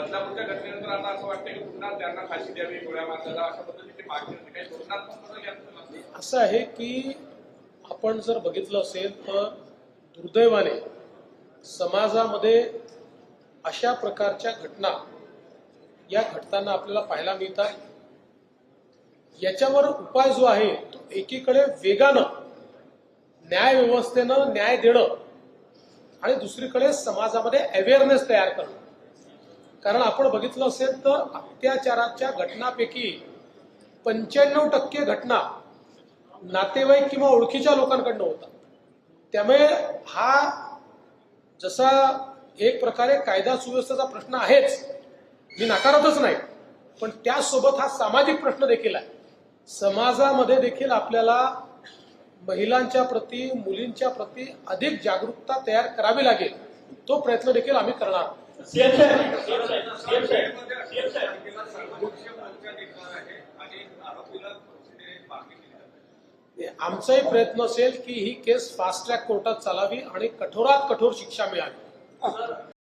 बदलापूरच्या घटनेनंतर आता असं वाटतं की पुन्हा त्यांना फाशी द्यावी गोळ्या मारल्याला अशा पद्धतीची मागणी होती. काही धोरणात्मक बदल असं आहे की आपण जर बघितलं असेल तर दुर्दैवाने समाजामध्ये अशा प्रकारच्या घटना या घटताना आपल्याला पाहायला मिळतात. याच्यावर उपाय जो आहे तो एकीकडे वेगानं न्याय व्यवस्थेनं न्याय देणं आणि दुसरीकडे समाजामध्ये अवेअरनेस तयार करणं. कारण आपण बघितलं असेल तर अत्याचाराच्या घटनापैकी पंच्याण्णव टक्के घटना नातेवाईक किंवा ओळखीच्या लोकांकडनं होतात. त्यामुळे हा जसा एक प्रकारे कायदा सुव्यवस्थेचा प्रश्न आहेच मी नाकारतच नाही. पण त्यासोबत हा सामाजिक प्रश्न देखील आहे. समाजामध्ये देखील आपल्याला महिलांच्या प्रती मुलींच्या प्रती अधिक जागरूकता तयार करावी लागेल. तो प्रयत्न देखील आम्ही करणार आहोत. साहेब साहेब साहेब आमचाही प्रयत्न असेल की ही केस फास्ट ट्रॅक कोर्टात चालावी आणि कठोरात कठोर शिक्षा मिळावी